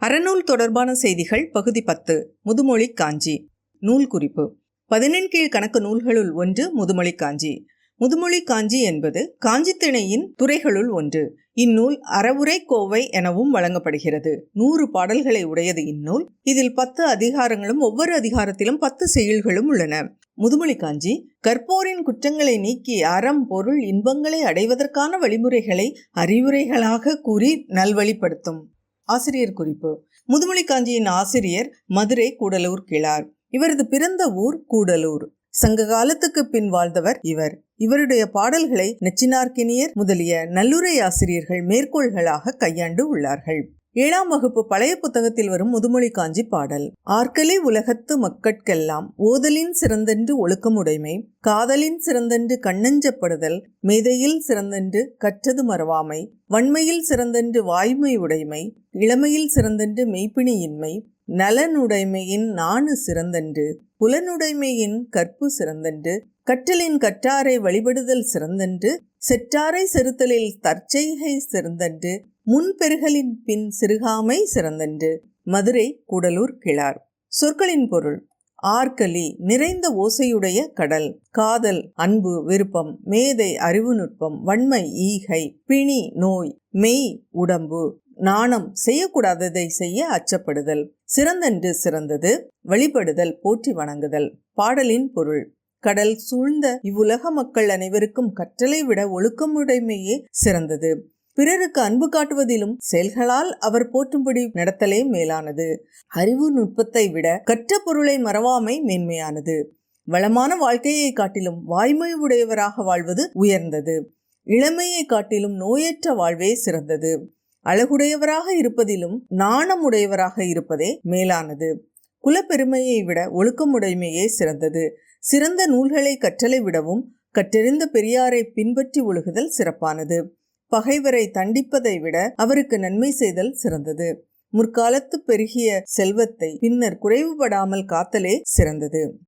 அறநூல் தொடர்பான செய்திகள் பகுதி பத்து முதுமொழி காஞ்சி. நூல் குறிப்பு. பதினெண்கீழ் கணக்கு நூல்களுள் ஒன்று முதுமொழி காஞ்சி. முதுமொழி காஞ்சி என்பது காஞ்சித்திணையின் துறைகளுள் ஒன்று. இந்நூல் அறவுரை கோவை எனவும் வழங்கப்படுகிறது. நூறு பாடல்களை உடையது இந்நூல். இதில் பத்து அதிகாரங்களும் ஒவ்வொரு அதிகாரத்திலும் பத்து செயல்களும் உள்ளன. முதுமொழி காஞ்சி கற்போரின் குற்றங்களை நீக்கி அறம் பொருள் இன்பங்களை அடைவதற்கான வழிமுறைகளை அறிவுரைகளாக கூறி நல்வழிப்படுத்தும். ஆசிரியர் குறிப்பு. முதுமொழி காஞ்சியின் ஆசிரியர் மதுரை கூடலூர் கிழார். இவரது பிறந்த ஊர் கூடலூர். சங்க காலத்துக்கு பின் வாழ்ந்தவர் இவர். இவருடைய பாடல்களை நெச்சினார்க்கினியர் முதலிய நல்லுரை ஆசிரியர்கள் மேற்கோள்களாக கையாண்டு உள்ளார்கள். ஏழாம் வகுப்பு பழைய புத்தகத்தில் வரும் முதுமொழி காஞ்சி பாடல். ஆர்க்கலே உலகத்து மக்கட்கெல்லாம் ஓதலின் சிறந்தென்று ஒழுக்கமுடைமை காதலின் சிறந்தென்று கண்ணஞ்சப்படுதல் மேதையில் சிறந்தென்று கற்றது மறவாமை வன்மையில் சிறந்தென்று வாய்மை உடைமை இளமையில் சிறந்தென்று மெய்ப்பிணியின்மை நலனுடைமையின் நாணு சிறந்தென்று புலனுடைமையின் கற்பு சிறந்தென்று கற்றலின் கற்றாரை வழிபடுதல் சிறந்தன்று செற்றாரை செருத்தலில் தற்செய்கை சிறந்தென்று முன்பெருகலின் பின் சிறுகாமை சிறந்தன்று. மதுரை கூடலூர் கிளார் சொற்களின் பொருள். ஆர்கலி நிறைந்த ஓசையுடைய கடல். காதல் அன்பு விருப்பம் மேதை அறிவு நுட்பம் வன்மை ஈகை பிணி நோய் மெய் உடம்பு. நாணம் செய்யக்கூடாததை செய்ய அச்சப்படுதல். சிறந்தன்று சிறந்தது. வழிபடுதல் போற்றி வணங்குதல். பாடலின் பொருள். கடல் சூழ்ந்த இவ்வுலக மக்கள் அனைவருக்கும் கற்றலை விட ஒழுக்கமுடைமையே சிறந்தது. பிறருக்கு அன்பு காட்டுவதிலும் செயல்களால் அவர் போற்றும்படி நடத்தலே மேலானது. அறிவு நுட்பத்தை விட கற்ற பொருளை மறவாமை மேன்மையானது. வளமான வாழ்க்கையை காட்டிலும் வாய்மை உடையவராக வாழ்வது உயர்ந்தது. இளமையை காட்டிலும் நோயற்ற வாழ்வே சிறந்தது. அழகுடையவராக இருப்பதிலும் நாணமுடையவராக இருப்பதே மேலானது. குலப்பெருமையை விட ஒழுக்கமுடைமையே சிறந்தது. சிறந்த நூல்களை கற்றலை விடவும் கற்றறிந்த பெரியாரை பின்பற்றி ஒழுகுதல் சிறப்பானது. பகைவரை தண்டிப்பதை விட அவருக்கு நன்மை செய்தல் சிறந்தது. முற்காலத்து பெருகிய செல்வத்தை பின்னர் குறைவுபடாமல் காத்தலே சிறந்தது.